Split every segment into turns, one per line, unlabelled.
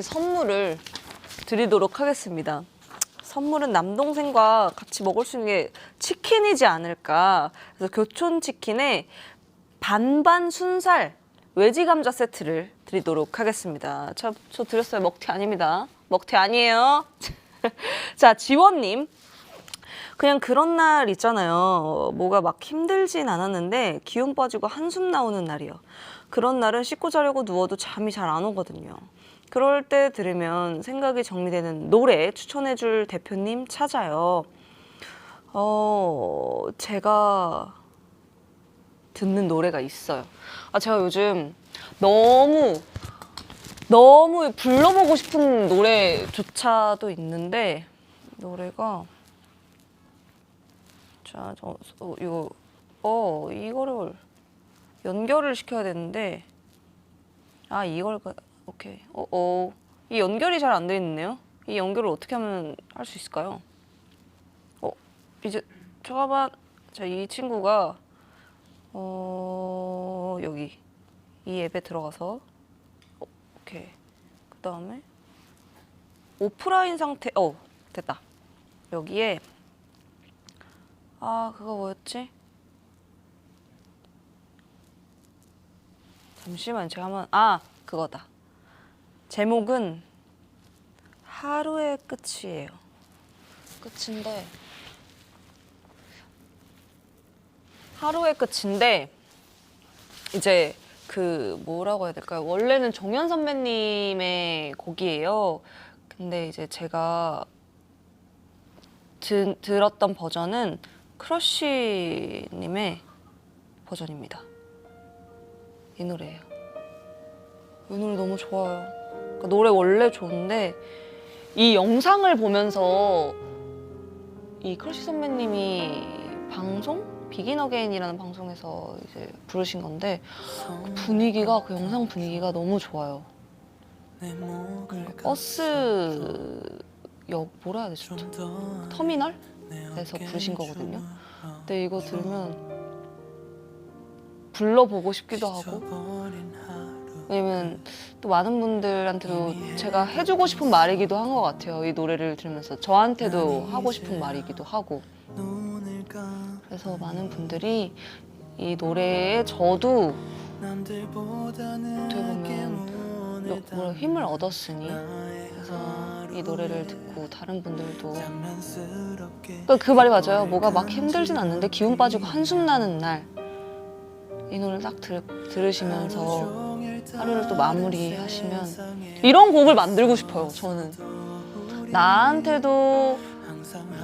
혹시 선물을 드리도록 하겠습니다. 선물은 남동생과 같이 먹을 수 있는 게 치킨이지 않을까. 그래서 교촌 치킨에 반반 순살 외지 감자 세트를 드리도록 하겠습니다. 저, 저 드렸어요. 먹튀 아닙니다. 먹튀 아니에요. 자, 지원님. 그냥 그런 날 있잖아요. 뭐가 막 힘들진 않았는데 기운 빠지고 한숨 나오는 날이요. 그런 날은 씻고 자려고 누워도 잠이 잘 안 오거든요. 그럴 때 들으면 생각이 정리되는 노래 추천해 줄 대표님 찾아요. 어, 제가 듣는 노래가 있어요. 아, 제가 요즘 너무 너무 불러보고 싶은 노래조차도 있는데 노래가 자, 저 어, 이거 어 이거를 연결을 시켜야 되는데 아 이걸 그- 오케이. 어 어. 이 연결이 잘 안 돼 있네요. 이 연결을 어떻게 하면 할 수 있을까요? 어 이제 잠깐만 자이 친구가 어 여기. 이 앱에 들어가서. 어, 오케이. 그 다음에 오프라인 상태 어 됐다. 여기에 아 그거 뭐였지? 잠시만 제가 한번 아 그거다 제목은 하루의 끝이에요 끝인데 하루의 끝인데 이제 그 뭐라고 해야 될까요? 원래는 종현 선배님의 곡이에요. 근데 이제 제가 드, 들었던 버전은 크러쉬님의 버전입니다. 이 노래예요. 이 노래 너무 좋아요. 그러니까 노래 원래 좋은데 이 영상을 보면서 이 크러쉬 선배님이 방송 비긴 어게인이라는 방송에서 이제 부르신 건데 그 분위기가 그 영상 분위기가 너무 좋아요. 뭔가 버스 역 뭐라 해야 되죠? 터미널에서 부르신 거거든요. 근데 이거 들으면 불러보고 싶기도 하고 왜냐면 또 많은 분들한테도 제가 해주고 싶은 말이기도 한 것 같아요. 이 노래를 들으면서. 저한테도 하고 싶은 말이기도 하고. 그래서 많은 분들이 이 노래에 저도 어떻게 보면 힘을 얻었으니. 그래서 이 노래를 듣고 다른 분들도 그러니까 그 말이 맞아요. 뭐가 막 힘들진 않는데 기운 빠지고 한숨 나는 날. 이 노래를 딱 들, 들으시면서 하루를 또 마무리하시면 이런 곡을 만들고 싶어요. 저는 나한테도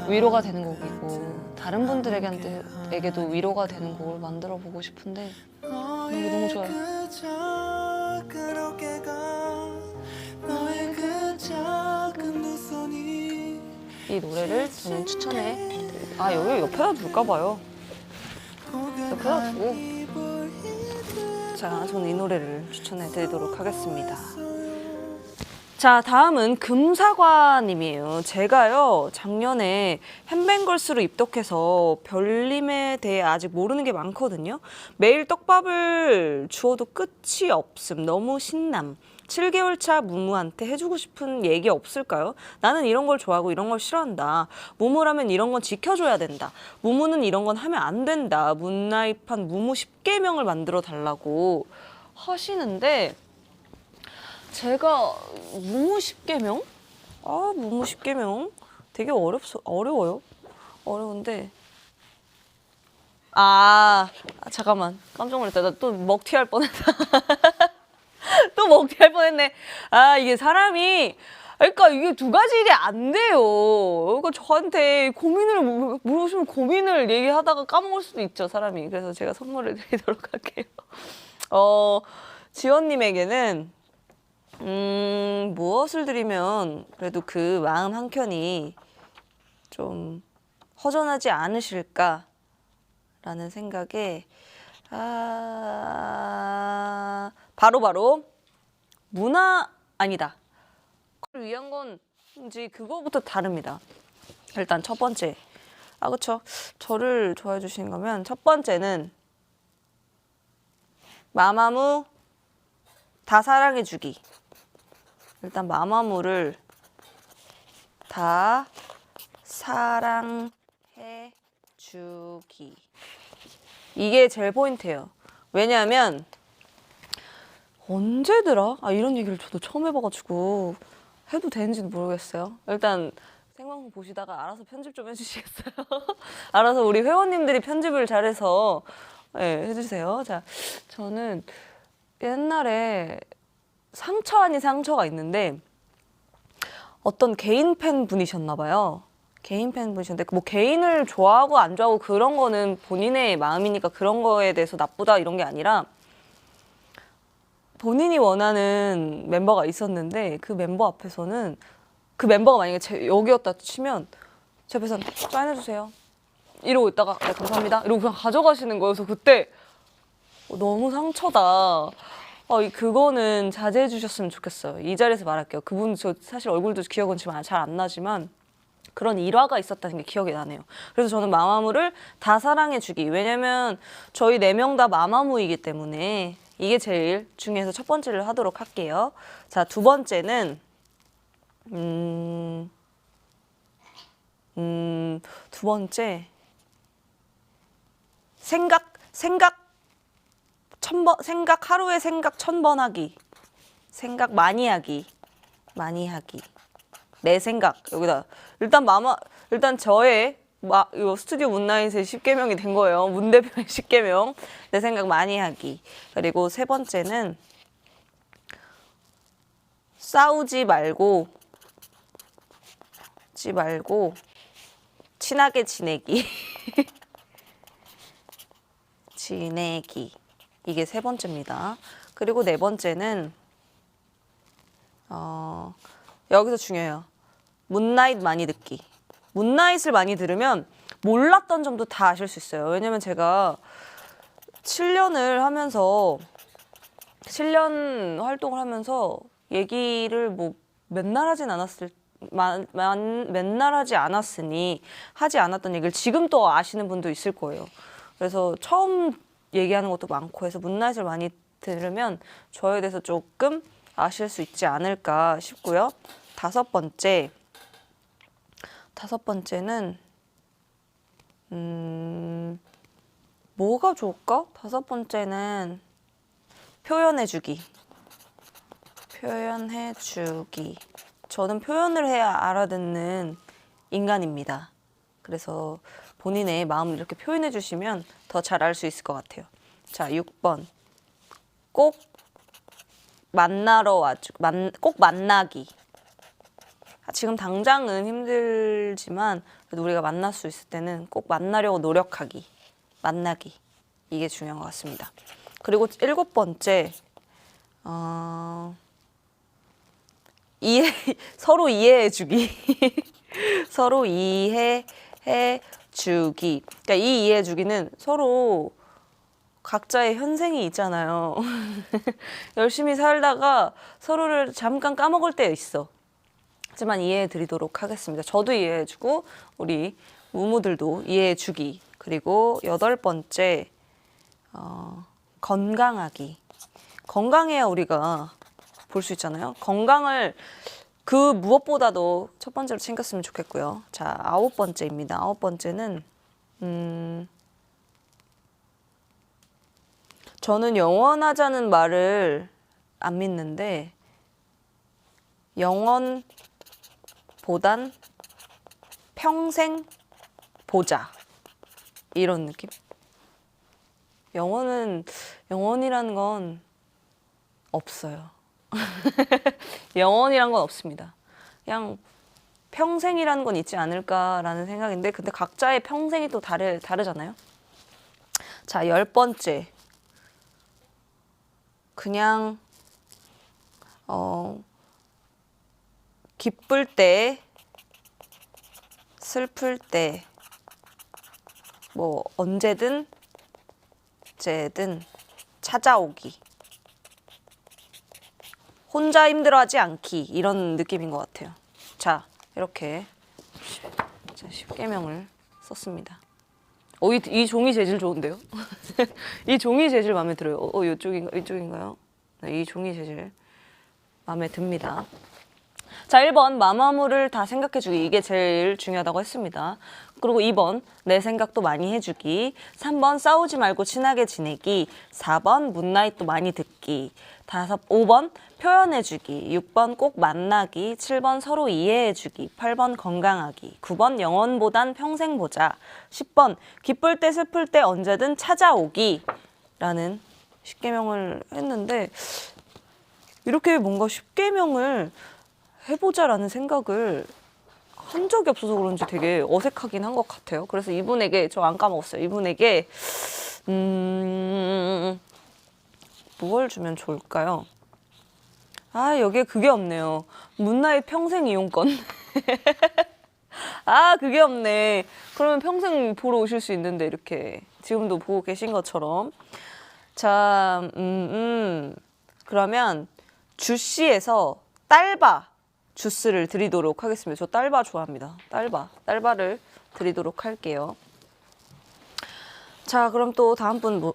위로가 되는 곡이고 다른 분들에게도 위로가 되는 곡을 만들어 보고 싶은데 이게 너무 좋아요. 이 노래를 저는 추천해. 드릴- 아 여기 옆에다 둘까 봐요. 옆에다 두고. 자, 저는 이 노래를 추천해 드리도록 하겠습니다. 자, 다음은 금사과님이에요. 제가요, 작년에 햄뱅걸스로 입덕해서 별님에 대해 아직 모르는 게 많거든요. 매일 떡밥을 주어도 끝이 없음. 너무 신남. 7개월 차 무무한테 해주고 싶은 얘기 없을까요? 나는 이런 걸 좋아하고 이런 걸 싫어한다. 무무라면 이런 건 지켜줘야 된다. 무무는 이런 건 하면 안 된다. 문나입한 무무 10개명을 만들어 달라고 하시는데 제가 무무 10개명? 아, 무무 10개명? 되게 어렵, 어려워요. 어려운데. 아, 아, 잠깐만. 깜짝 놀랐다. 나 또 먹튀할 뻔했다. 또 먹튀 할 뻔했네. 아, 이게 사람이 그러니까 이게 두 가지 일이 안 돼요. 그러니까 저한테 고민을 물- 물으시면 고민을 얘기하다가 까먹을 수도 있죠, 사람이. 그래서 제가 선물을 드리도록 할게요. 어, 지원님에게는 음, 무엇을 드리면 그래도 그 마음 한 켠이 좀 허전하지 않으실까라는 생각에 아, 바로 바로 문화 아니다. 위한 건지 그거부터 다릅니다. 일단 첫 번째. 아 그쵸. 저를 좋아해 주시는 거면 첫 번째는 마마무 다 사랑해 주기. 일단 마마무를 다 사랑해 주기. 이게 제일 포인트예요. 왜냐하면 언제더라? 아 이런 얘기를 저도 처음 해봐가지고 해도 되는지도 모르겠어요. 일단 생방송 보시다가 알아서 편집 좀 해주시겠어요? 알아서 우리 회원님들이 편집을 잘해서 예, 해주세요. 자, 저는 옛날에 상처 아닌 상처가 있는데 어떤 개인 팬 분이셨나 봐요. 개인 팬 분이셨는데 뭐 개인을 좋아하고 안 좋아하고 그런 거는 본인의 마음이니까 그런 거에 대해서 나쁘다 이런 게 아니라 본인이 원하는 멤버가 있었는데 그 멤버 앞에서는 그 멤버가 만약에 제, 여기였다 치면 제 앞에서 사인해 주세요. 이러고 있다가 네, 감사합니다. 이러고 그냥 가져가시는 거여서 그때 어, 너무 상처다. 어, 이- 그거는 자제해 주셨으면 좋겠어요. 이 자리에서 말할게요. 그분 저 사실 얼굴도 기억은 지금 잘 안 나지만 그런 일화가 있었다는 게 기억이 나네요. 그래서 저는 마마무를 다 사랑해 주기. 왜냐면 저희 네 명 다 마마무이기 때문에 이게 제일 중요해서 첫 번째를 하도록 할게요. 자, 두 번째는 음, 음, 두 번째 생각 생각 천번 생각 하루에 생각 천 번 하기. 생각 많이 하기. 많이 하기. 내 생각 여기다 일단 마마 일단 저의 마, 이 스튜디오 문나잇의 10개명이 된 거예요. 문 대표의 10개명. 내 생각 많이 하기. 그리고 세 번째는 싸우지 말고 지 말고 친하게 지내기. 지내기. 이게 세 번째입니다. 그리고 네 번째는 어, 여기서 중요해요. 문나잇 많이 듣기. 문나잇을 많이 들으면 몰랐던 점도 다 아실 수 있어요. 왜냐면 제가 7년을 하면서 7년 활동을 하면서 얘기를 뭐 맨날 하진 않았을 만, 만, 맨날 하지 않았으니 하지 않았던 얘기를 지금 또 아시는 분도 있을 거예요. 그래서 처음 얘기하는 것도 많고 해서 문나잇을 많이 들으면 저에 대해서 조금 아실 수 있지 않을까 싶고요. 다섯 번째, 다섯 번째는 음 뭐가 좋을까? 다섯 번째는 표현해주기. 표현해주기. 저는 표현을 해야 알아듣는 인간입니다. 그래서 본인의 마음을 이렇게 표현해 주시면 더 잘 알 수 있을 것 같아요. 자, 6번. 꼭 만나러 와주, 만, 꼭 만나기. 아, 지금 당장은 힘들지만 그래도 우리가 만날 수 있을 때는 꼭 만나려고 노력하기. 만나기. 이게 중요한 것 같습니다. 그리고 일곱 번째, 어, 이해, 서로 이해해 주기. 서로 이해해 주기. 그러니까 이 이해해 주기는 서로 각자의 현생이 있잖아요. 열심히 살다가 서로를 잠깐 까먹을 때 있어. 하지만 이해해 드리도록 하겠습니다. 저도 이해해 주고 우리 무무들도 이해해 주기. 그리고 여덟 번째 어, 건강하기. 건강해야 우리가 볼 수 있잖아요. 건강을 그 무엇보다도 첫 번째로 챙겼으면 좋겠고요. 자, 아홉 번째입니다. 아홉 번째는 음 저는 영원하자는 말을 안 믿는데 영원 보단 평생 보자 이런 느낌. 영원은 영원이라는 건 없어요. 영원이란 건 없습니다. 그냥 평생이라는 건 있지 않을까라는 생각인데 근데 각자의 평생이 또 다르, 다르잖아요. 자, 열 번째. 그냥 어 기쁠 때 슬플 때 뭐 언제든 언제든 찾아오기. 혼자 힘들어하지 않기 이런 느낌인 것 같아요. 자 이렇게 자, 10개명을 썼습니다. 어, 이, 이 종이 재질 좋은데요? 이 종이 재질 마음에 들어요. 어, 어 이쪽인가, 이쪽인가요? 네, 이 종이 재질 마음에 듭니다. 자, 1번 마마무를 다 생각해주기. 이게 제일 중요하다고 했습니다. 그리고 2번 내 생각도 많이 해주기. 3번 싸우지 말고 친하게 지내기. 4번 문나잇도 많이 듣기. 5, 5번 표현해주기. 6번 꼭 만나기. 7번 서로 이해해주기. 8번 건강하기. 9번 영원보단 평생 보자. 10번 기쁠 때 슬플 때 언제든 찾아오기. 라는 10개명을 했는데 이렇게 뭔가 10개명을 해보자라는 생각을 한 적이 없어서 그런지 되게 어색하긴 한 것 같아요. 그래서 이분에게 저 안 까먹었어요. 이분에게 음, 뭘 주면 좋을까요? 아 여기에 그게 없네요. 문나의 평생 이용권. 아 그게 없네. 그러면 평생 보러 오실 수 있는데 이렇게 지금도 보고 계신 것처럼 자, 음, 음. 그러면 주시에서 딸바 주스를 드리도록 하겠습니다. 저 딸바 좋아합니다. 딸바, 딸바를 드리도록 할게요. 자, 그럼 또 다음 분 뭐,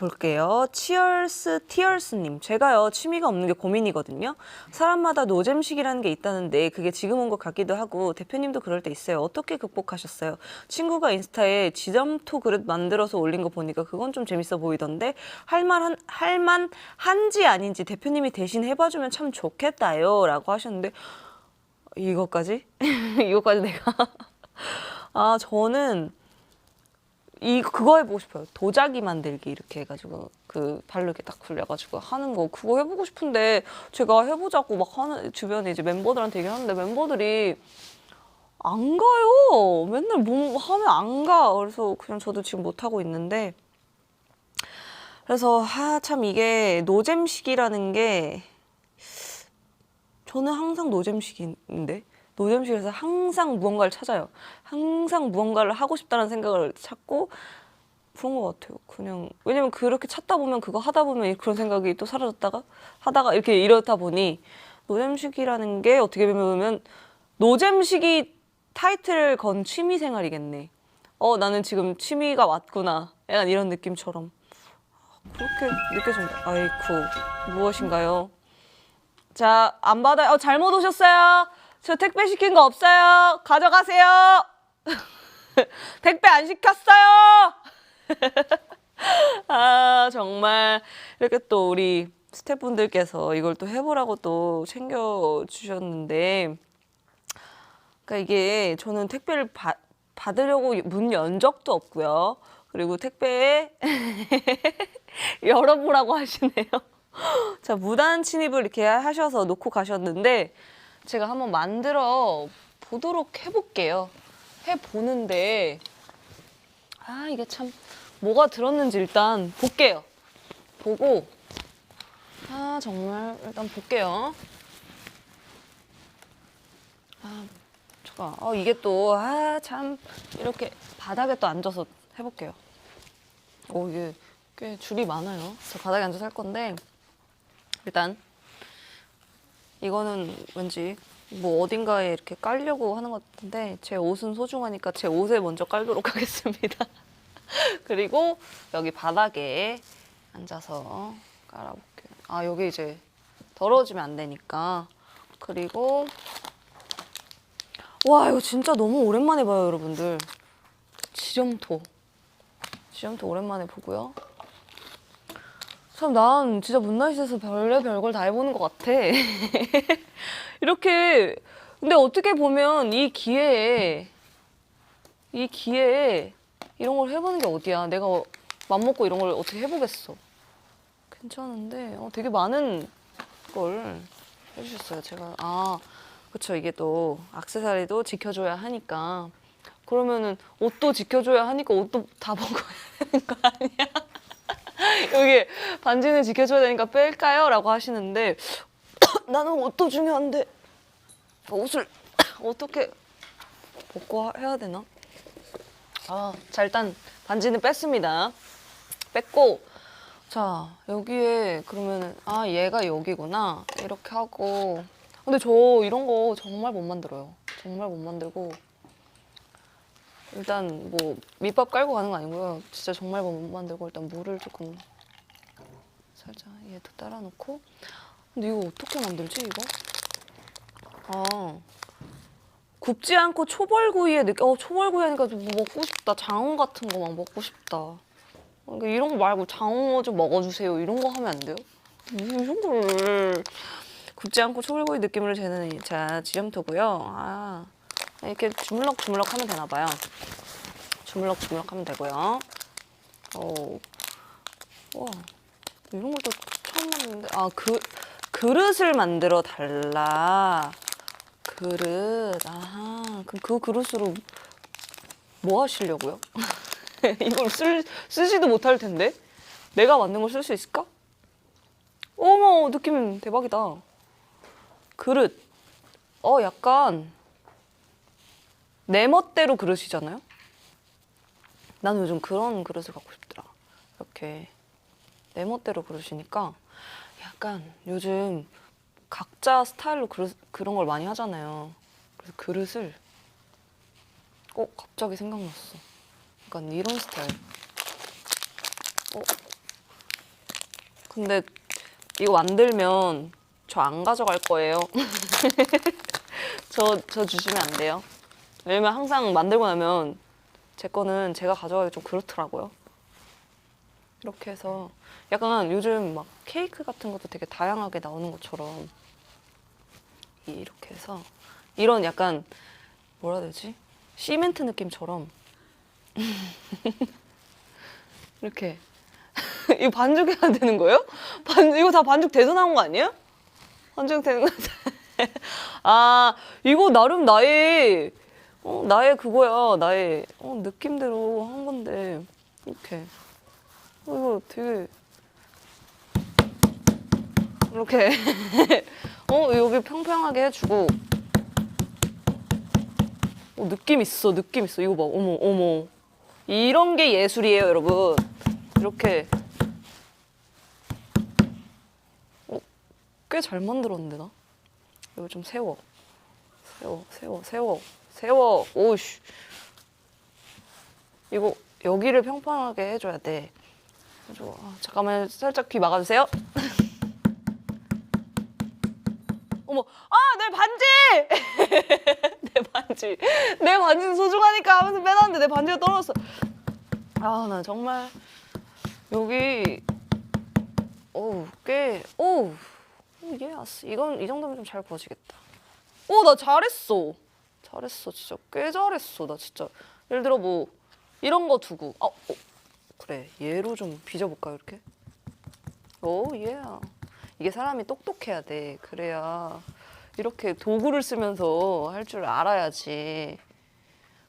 볼게요. 치얼스 티얼스님. 제가요, 취미가 없는 게 고민이거든요. 사람마다 노잼식이라는 게 있다는데 그게 지금 온 것 같기도 하고 대표님도 그럴 때 있어요. 어떻게 극복하셨어요? 친구가 인스타에 지점토 그릇 만들어서 올린 거 보니까 그건 좀 재밌어 보이던데 할만 한, 할만 한지 아닌지 대표님이 대신 해봐주면 참 좋겠다요. 라고 하셨는데 이것까지? 이것까지 내가 아 저는 이 그거 해보고 싶어요. 도자기 만들기 이렇게 해가지고 그 발로 이렇게 딱 굴려가지고 하는 거 그거 해보고 싶은데 제가 해보자고 막 하는 주변에 이제 멤버들한테 얘기하는데 멤버들이 안 가요. 맨날 뭐 하면 안 가. 그래서 그냥 저도 지금 못 하고 있는데 그래서 하참 이게 노잼식이라는 게 저는 항상 노잼식인데 노잼식에서 항상 무언가를 찾아요. 항상 무언가를 하고 싶다는 생각을 찾고 그런 것 같아요. 그냥 왜냐면 그렇게 찾다 보면 그거 하다 보면 그런 생각이 또 사라졌다가 하다가 이렇게 이렇다 보니 노잼식이라는 게 어떻게 보면 노잼식이 타이틀을 건 취미 생활이겠네. 어 나는 지금 취미가 왔구나. 약간 이런 느낌처럼 그렇게 느껴집니다. 아이쿠 무엇인가요? 자, 안 받아요. 어, 잘못 오셨어요. 저 택배 시킨 거 없어요. 가져가세요. 택배 안 시켰어요. 아, 정말 이렇게 또 우리 스태프분들께서 이걸 또 해보라고 또 챙겨주셨는데, 그러니까 이게 저는 택배를 받, 받으려고 문 연 적도 없고요. 그리고 택배에 열어보라고 하시네요. 자, 무단 침입을 이렇게 하셔서 놓고 가셨는데 제가 한번 만들어 보도록 해볼게요. 해보는데 아, 이게 참 뭐가 들었는지 일단 볼게요. 보고 아, 정말 일단 볼게요. 아, 잠깐. 어, 이게 또 아, 참 이렇게 바닥에 또 앉아서 해볼게요. 오, 이게 꽤 줄이 많아요. 저 바닥에 앉아서 할 건데 일단 이거는 왠지 뭐 어딘가에 이렇게 깔려고 하는 것 같은데 제 옷은 소중하니까 제 옷에 먼저 깔도록 하겠습니다. 그리고 여기 바닥에 앉아서 깔아볼게요. 아 여기 이제 더러워지면 안 되니까 그리고 와 이거 진짜 너무 오랜만에 봐요 여러분들 지점토 지점토 오랜만에 보고요. 참, 난 진짜 문나잇에서 별의 별걸 다 해보는 것 같아. 이렇게, 근데 어떻게 보면 이 기회에, 이 기회에 이런 걸 해보는 게 어디야. 내가 맘먹고 이런 걸 어떻게 해보겠어. 괜찮은데, 어, 되게 많은 걸 해주셨어요. 제가, 아, 그쵸 이게 또 악세사리도 지켜줘야 하니까 그러면은 옷도 지켜줘야 하니까 옷도 다 먹어야 되는 거 아니야? 여기 반지는 지켜줘야 되니까 뺄까요? 라고 하시는데 나는 옷도 중요한데 옷을 어떻게 벗고 하- 해야 되나? 아, 자 일단 반지는 뺐습니다. 뺐고 자 여기에 그러면 아 얘가 여기구나 이렇게 하고 근데 저 이런 거 정말 못 만들어요. 정말 못 만들고 일단 뭐 밑밥 깔고 가는 거 아니고요. 진짜 정말 못 만들고 일단 물을 조금 살짝 얘도 따라 놓고. 근데 이거 어떻게 만들지 이거? 아. 굽지 않고 초벌구이에 느낌 어 초벌구이 하니까 좀 먹고 싶다. 장어 같은 거 막 먹고 싶다. 그러니까 이런 거 말고 장어 좀 먹어주세요. 이런 거 하면 안 돼요? 이런 거를 굽지 않고 초벌구이 느낌으로 재는 이- 자 지점토고요. 아 이렇게 주물럭 주물럭 하면 되나 봐요. 주물럭 주물럭 하면 되고요. 오, 와. 이런 것도 처음 봤는데. 아 그 그릇을 만들어 달라. 그릇. 아하. 그럼 그 그릇으로 뭐 하시려고요? 이걸 쓸, 쓰지도 못할 텐데? 내가 만든 걸 쓸 수 있을까? 어머 느낌 대박이다. 그릇. 어 약간 내 멋대로 그릇이잖아요? 나는 요즘 그런 그릇을 갖고 싶더라. 이렇게 내 멋대로 그릇이니까 약간 요즘 각자 스타일로 그릇, 그런 걸 많이 하잖아요. 그래서 그릇을 어 갑자기 생각났어. 약간 이런 스타일. 어. 근데 이거 만들면 저 안 가져갈 거예요. 저, 저 주시면 안 돼요 왜냐면 항상 만들고 나면 제 거는 제가 가져가기 좀 그렇더라고요 이렇게 해서 약간 요즘 막 케이크 같은 것도 되게 다양하게 나오는 것처럼 이- 이렇게 해서 이런 약간 뭐라 해야 되지? 시멘트 느낌처럼 이렇게 이거 반죽해야 되는 거예요? 반 이거 다 반죽 돼서 나온 거 아니에요? 반죽 되는 거. 아 이거 나름 나의 어, 나의 그거야. 나의 어, 느낌대로 한 건데. 이렇게. 어, 이거 되게 이렇게. 어 여기 평평하게 해주고. 어, 느낌 있어 느낌 있어. 이거 봐. 어머 어머. 이런 게 예술이에요 여러분. 이렇게. 어, 꽤 잘 만들었는데 나? 이거 좀 세워. 세워 세워 세워 세워. 오씨. 이거 여기를 평평하게 해줘야 돼. 해줘. 아, 잠깐만 살짝 귀 막아주세요. 어머 아 내 반지! 내 반지. 내 반지는 소중하니까 하면서 빼놨는데 내 반지가 떨어졌어. 아 나 정말 여기 어우 꽤 오우. 예 아스 이건 이 정도면 좀잘 구워지겠다. 오 나 잘했어 잘했어 진짜. 꽤 잘했어 나 진짜. 예를 들어 뭐 이런 거 두고. 아 어, 그래. 얘로 좀 빚어볼까요 이렇게? 오 예 이게 사람이 똑똑해야 돼. 그래야 이렇게 도구를 쓰면서 할 줄 알아야지.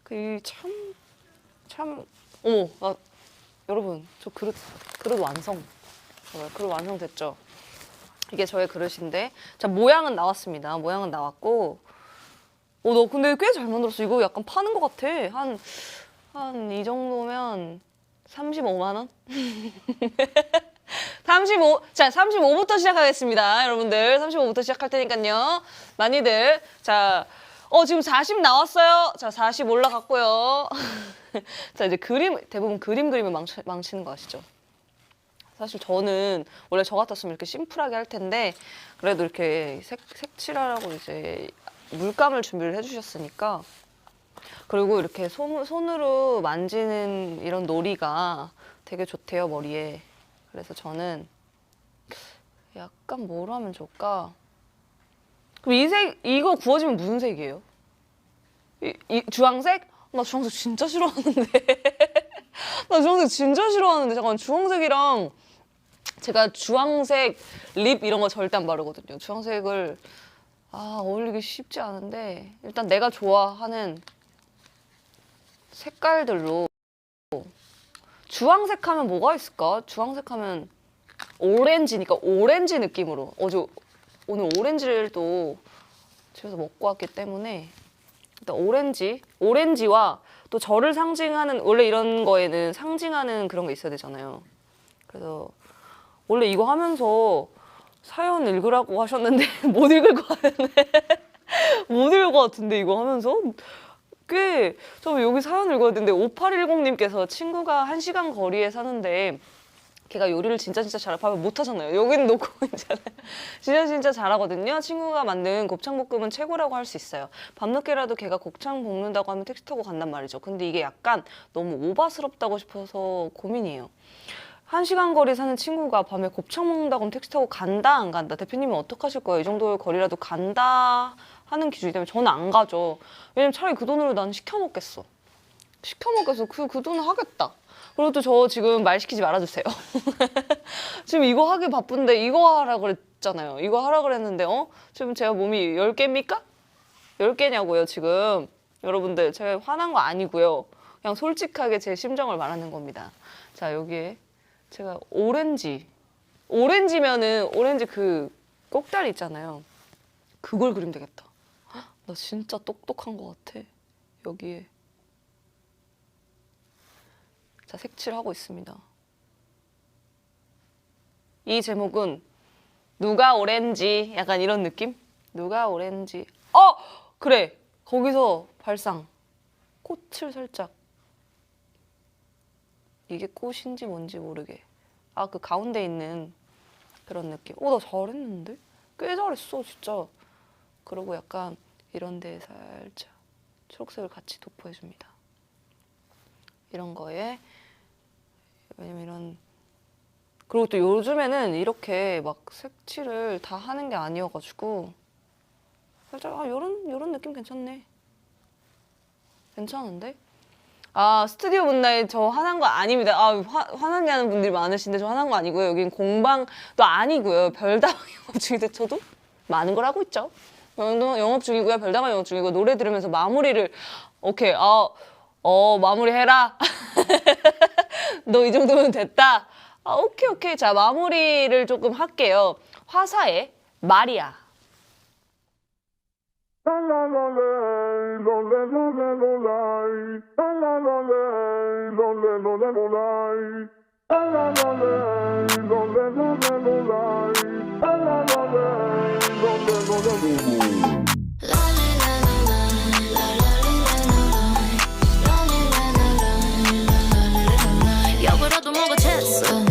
그참참 참, 어머 나 여러분 저 그릇 그릇 완성. 어, 그릇 완성됐죠? 이게 저의 그릇인데 자 모양은 나왔습니다. 모양은 나왔고 어 너 근데 꽤 잘 만들었어 이거 약간 파는 것 같아 한 한 이 정도면 35만 원? 35, 자, 35부터 시작하겠습니다. 여러분들. 35부터 시작할 테니까요. 많이들. 자, 어, 지금 40 나왔어요. 자, 40 올라갔고요. 자, 이제 그림, 대부분 그림 그리면 망치, 망치는 거 아시죠? 사실 저는 원래 저 같았으면 이렇게 심플하게 할 텐데, 그래도 이렇게 색, 색칠하라고 이제 물감을 준비를 해주셨으니까, 그리고 이렇게 손, 손으로 만지는 이런 놀이가 되게 좋대요, 머리에. 그래서 저는 약간 뭐로 하면 좋을까? 그럼 이 색, 이거 구워지면 무슨 색이에요? 이, 이 주황색? 나 주황색 진짜 싫어하는데. 나 주황색 진짜 싫어하는데. 잠깐 주황색이랑 제가 주황색 립 이런 거 절대 안 바르거든요. 주황색을 아, 어울리기 쉽지 않은데 일단 내가 좋아하는 색깔들로 주황색 하면 뭐가 있을까? 주황색 하면 오렌지니까 오렌지 느낌으로 어제 오늘 오렌지를 또 집에서 먹고 왔기 때문에 일단 오렌지 오렌지와 또 저를 상징하는 원래 이런 거에는 상징하는 그런 게 있어야 되잖아요. 그래서 원래 이거 하면서 사연 읽으라고 하셨는데 못 읽을 것 같은데 못 읽을 것 같은데 이거 하면서 꽤 저 여기 사연 읽어야 되는데 5810님께서 친구가 한 시간 거리에 사는데 걔가 요리를 진짜 진짜 잘 밥을 못 하잖아요. 여기는 놓고 있잖아요. 진짜 진짜 잘하거든요. 친구가 만든 곱창볶음은 최고라고 할 수 있어요. 밤늦게라도 걔가 곱창 볶는다고 하면 택시 타고 간단 말이죠. 근데 이게 약간 너무 오바스럽다고 싶어서 고민이에요. 한 시간 거리 사는 친구가 밤에 곱창 먹는다고 하면 택시 타고 간다 안 간다 대표님은 어떡하실 거예요? 이 정도의 거리라도 간다 하는 기준이 되면 저는 안 가죠. 왜냐면 차라리 그 돈으로 난 시켜 먹겠어. 시켜 먹겠어. 그, 그 돈은 하겠다. 그리고 또 저 지금 말 시키지 말아주세요. 지금 이거 하기 바쁜데 이거 하라 그랬잖아요. 이거 하라 그랬는데 어? 지금 제가 몸이 10개입니까? 10개냐고요 지금. 여러분들 제가 화난 거 아니고요. 그냥 솔직하게 제 심정을 말하는 겁니다. 자 여기에 제가 오렌지 오렌지면은 오렌지 그 꼭다리 있잖아요. 그걸 그리면 되겠다. 헉, 나 진짜 똑똑한 것 같아. 여기에 자 색칠하고 있습니다. 이 제목은 누가 오렌지 약간 이런 느낌? 누가 오렌지 어 그래 거기서 발상 꽃을 살짝 이게 꽃인지 뭔지 모르게. 아 그 가운데 있는 그런 느낌. 어 나 잘했는데? 꽤 잘했어 진짜. 그리고 약간 이런 데에 살짝 초록색을 같이 도포해 줍니다. 이런 거에. 왜냐면 이런 그리고 또 요즘에는 이렇게 막 색칠을 다 하는 게 아니어가지고 살짝 아 요런 요런 느낌 괜찮네. 괜찮은데 아 스튜디오 문나에 저 화난 거 아닙니다 아 화, 화나게 하는 분들이 많으신데 저 화난 거 아니고요 여긴 공방도 아니고요 별다방 영업 중인데 저도 많은 걸 하고 있죠 영업 영업 중이고요 별다방 영업 중이고 노래 들으면서 마무리를 오케이 아어 마무리해라 너 이 정도면 됐다. 아, 오케이, 오케이. 자, 마무리를 조금 할게요. 화사의 마리아.
Yo, pero tú no cachas.